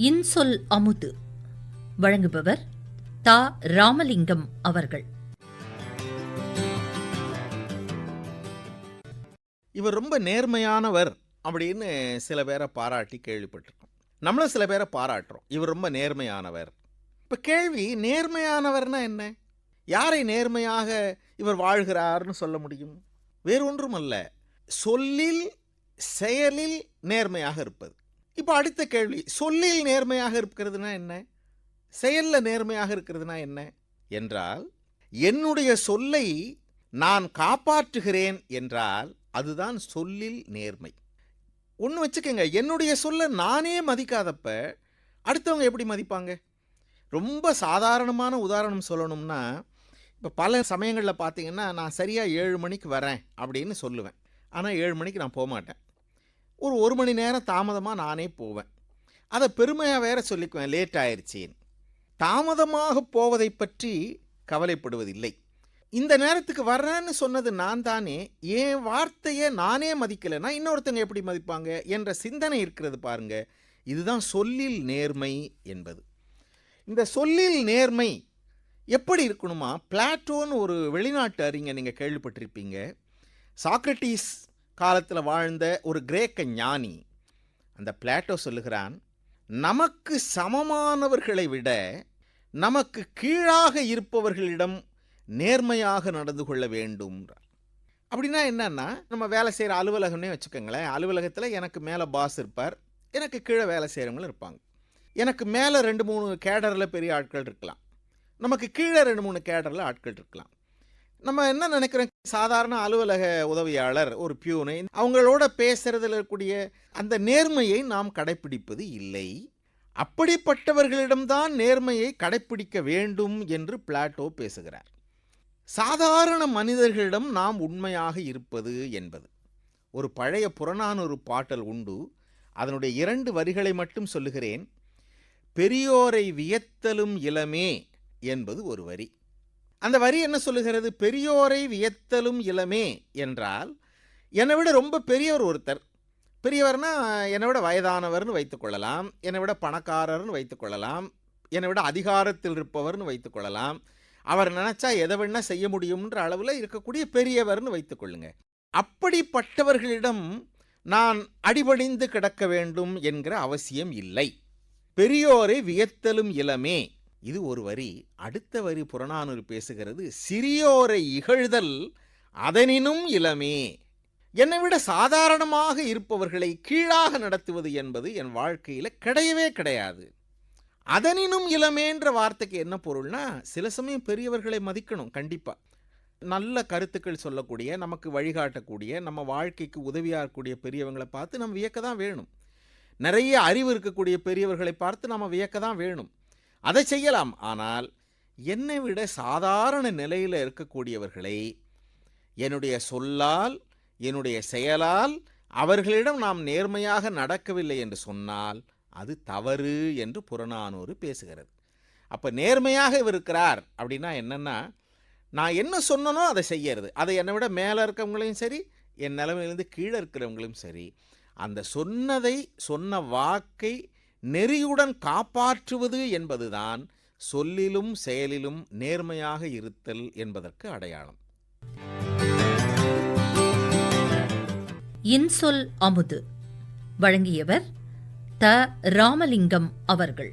இன்சொல் அமுது. வழங்குபவர் தா. ராமலிங்கம் அவர்கள். இவர் ரொம்ப நேர்மையானவர் அப்படின்னு சில பேரை பாராட்டி கேள்விப்பட்டிருக்கோம். நம்மளும் சில பேரை பாராட்டுறோம். இவர் ரொம்ப நேர்மையானவர். இப்போ கேள்வி நேர்மையானவர்னா என்ன? யாரை நேர்மையாக இவர் வாழ்கிறார்னு சொல்ல முடியும்? வேறொன்றும் அல்ல சொல்லில் செயலில் நேர்மையாக இருப்பது. இப்போ அடுத்த கேள்வி சொல்லில் நேர்மையாக இருக்கிறதுனா என்ன? செயலில் நேர்மையாக இருக்கிறதுனா என்ன? என்றால் என்னுடைய சொல்லை நான் காப்பாற்றுகிறேன் என்றால் அதுதான் சொல்லில் நேர்மை. ஒன்று வச்சுக்கோங்க என்னுடைய சொல்லை நானே மதிக்காதப்ப அடுத்தவங்க எப்படி மதிப்பாங்க? ரொம்ப சாதாரணமான உதாரணம் சொல்லணும்னா இப்போ பல சமயங்களில் பார்த்தீங்கன்னா நான் சரியாக ஏழு மணிக்கு வரேன் அப்படின்னு சொல்லுவேன். ஆனால் ஏழு மணிக்கு நான் போக மாட்டேன் ஒரு ஒரு மணி நேரம் தாமதமாக நானே போவேன். அதை பெருமையாக வேற சொல்லிக்குவேன். லேட் ஆயிடுச்சேன்னு தாமதமாக போவதை பற்றி கவலைப்படுவதில்லை. இந்த நேரத்துக்கு வர்றேன்னு சொன்னது நான் தானே என் வார்த்தையை நானே மதிக்கலைன்னா இன்னொருத்தங்க எப்படி மதிப்பாங்க என்ற சிந்தனை இருக்கிறது பாருங்க. இதுதான் சொல்லில் நேர்மை என்பது. இந்த சொல்லில் நேர்மை எப்படி இருக்கணுமா? பிளாட்டோன்னு ஒரு வெளிநாட்டு அறிஞர் நீங்கள் கேள்விப்பட்டிருப்பீங்க. சாக்ரட்டிஸ் காலத்தில் வாழ்ந்த ஒரு கிரேக்க ஞானி அந்த பிளாட்டோ சொல்லுகிறான் நமக்கு சமமானவர்களை விட நமக்கு கீழாக இருப்பவர்களிடம் நேர்மையாக நடந்து கொள்ள வேண்டும் அப்படின்னா என்னன்னா நம்ம வேலை செய்கிற அலுவலகம்னே வச்சுக்கோங்களேன். அலுவலகத்தில் எனக்கு மேலே பாஸ் இருப்பார் எனக்கு கீழே வேலை செய்கிறவங்களும் இருப்பாங்க. எனக்கு மேலே ரெண்டு மூணு கேடரில் பெரிய ஆட்கள் இருக்கலாம். நமக்கு கீழே ரெண்டு மூணு கேடரில் ஆட்கள் இருக்கலாம். நம்ம என்ன நினைக்கிறோம் சாதாரண அலுவலக உதவியாளர் ஒரு பியூனை அவங்களோட பேசுறதுல இருக்கக்கூடிய அந்த நேர்மையை நாம் கடைப்பிடிப்பது இல்லை. அப்படிப்பட்டவர்களிடம்தான் நேர்மையை கடைப்பிடிக்க வேண்டும் என்று பிளாட்டோ பேசுகிறார். சாதாரண மனிதர்களிடம் நாம் உண்மையாக இருப்பது என்பது. ஒரு பழைய புறநானூறு பாட்டல் உண்டு. அதனுடைய இரண்டு வரிகளை மட்டும் சொல்லுகிறேன். பெரியோரை வியத்தலும் இளமே என்பது ஒரு வரி. அந்த வரி என்ன சொல்லுகிறது? பெரியோரை வியத்தலும் இளமே என்றால் என்னை விட ரொம்ப பெரியவர் ஒருத்தர். பெரியவர்னா என்னை விட வயதானவர்னு வைத்துக்கொள்ளலாம் என்னை விட பணக்காரர்னு வைத்துக்கொள்ளலாம் என்னை விட அதிகாரத்தில் இருப்பவர்னு வைத்துக்கொள்ளலாம் அவர் நினச்சா எதை வேணால் செய்ய முடியும்ன்ற அளவில் இருக்கக்கூடிய பெரியவர்னு வைத்துக்கொள்ளுங்க அப்படிப்பட்டவர்களிடம் நான் அடிபணிந்து கிடக்க வேண்டும் என்கிற அவசியம் இல்லை. பெரியோரை வியத்தலும் இளமே இது ஒரு வரி. அடுத்த வரி புறநானூறு பேசுகிறது சிறியோரை இகழ்தல் அதனினும் இளமே. என்னை விட சாதாரணமாக இருப்பவர்களை கீழாக நடத்துவது என்பது என் வாழ்க்கையில் கிடையவே கிடையாது. அதனினும் இளமேன்ற வார்த்தைக்கு என்ன பொருள்னா சில சமயம் பெரியவர்களை மதிக்கணும் கண்டிப்பாக நல்ல கருத்துக்கள் சொல்லக்கூடிய நமக்கு வழிகாட்டக்கூடிய நம்ம வாழ்க்கைக்கு உதவியாக இருக்கக்கூடிய பெரியவங்களை பார்த்து நம்ம வியக்க தான் வேணும். நிறைய அறிவு இருக்கக்கூடிய பெரியவர்களை பார்த்து நம்ம வியக்க தான் வேணும். அதை செய்யலாம். ஆனால் என்னை விட சாதாரண நிலையில் இருக்கக்கூடியவர்களை என்னுடைய சொல்லால் என்னுடைய செயலால் அவர்களிடம் நாம் நேர்மையாக நடக்கவில்லை என்று சொன்னால் அது தவறு என்று புறநானூறு பேசுகிறது. அப்போ நேர்மையாக இவர் இருக்கிறார் அப்படின்னா என்னென்னா நான் என்ன சொன்னனோ அதை செய்யறது. அதை என்னை விட மேலே இருக்கிறவங்களையும் சரி என் நிலைமையிலேருந்து கீழே இருக்கிறவங்களும் சரி அந்த சொன்னதை சொன்ன வாக்கை நெறியுடன் காப்பாற்றுவது என்பதுதான் சொல்லிலும் செயலிலும் நேர்மையாக இருத்தல் என்பதற்கு அடையாளம். இன்சொல் அமுது. வழங்கியவர் த ராமலிங்கம் அவர்கள்.